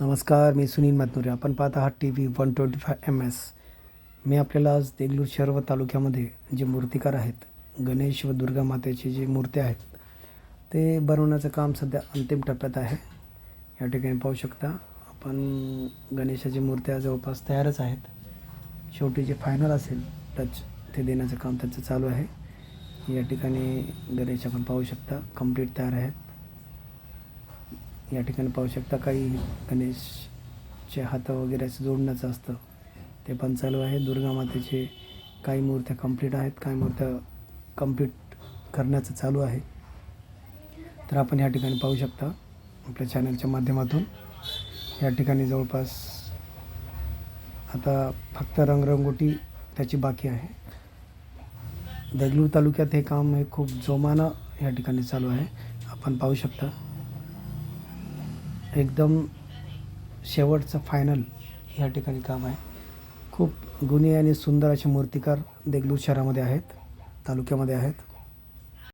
नमस्कार मी सुनील मातुरे आपण पाहत आहात T V one twenty five M S. मी आपल्याला आज देगलूर शहर व तालुक्यामध्ये जे मूर्तिकार आहेत गणेश व दुर्गा मातेचे जे मूर्त्या आहेत ते बनवण्याचं काम सध्या अंतिम टप्प्यात आहे. या ठिकाणी पाहू शकता आपण गणेशाची मूर्त्या जवळपास तयारच आहेत. शेवटी जे फायनल असेल टच ते देण्याचं काम त्याचं चालू आहे. या ठिकाणी गणेश आपण पाहू शकता कंप्लीट तयार आहेत. या ठिकाणी पाहू शकता काही गणेशचे हात वगैरे असं जोडण्याचं असतं. ते पण चालू आहे. दुर्गा मातेचे काही मूर्त्या कंप्लीट आहेत. काही मूर्त्या कंप्लीट करण्याचं चालू आहे. तर आपण या ठिकाणी पाहू शकता आपल्या चॅनलच्या माध्यमातून. या ठिकाणी जवळपास आता फक्त रंगरंगोटी त्याची बाकी आहे. देगलूर तालुक्यात हे काम हे खूप जोमानं या ठिकाणी चालू आहे. आपण पाहू शकता. एकदम शेवटचं फायनल ह्या ठिकाणी काम आहे. खूप गुणी आणि सुंदर असे मूर्तिकार देगलूर शहरामध्ये आहेत तालुक्यामध्ये आहेत.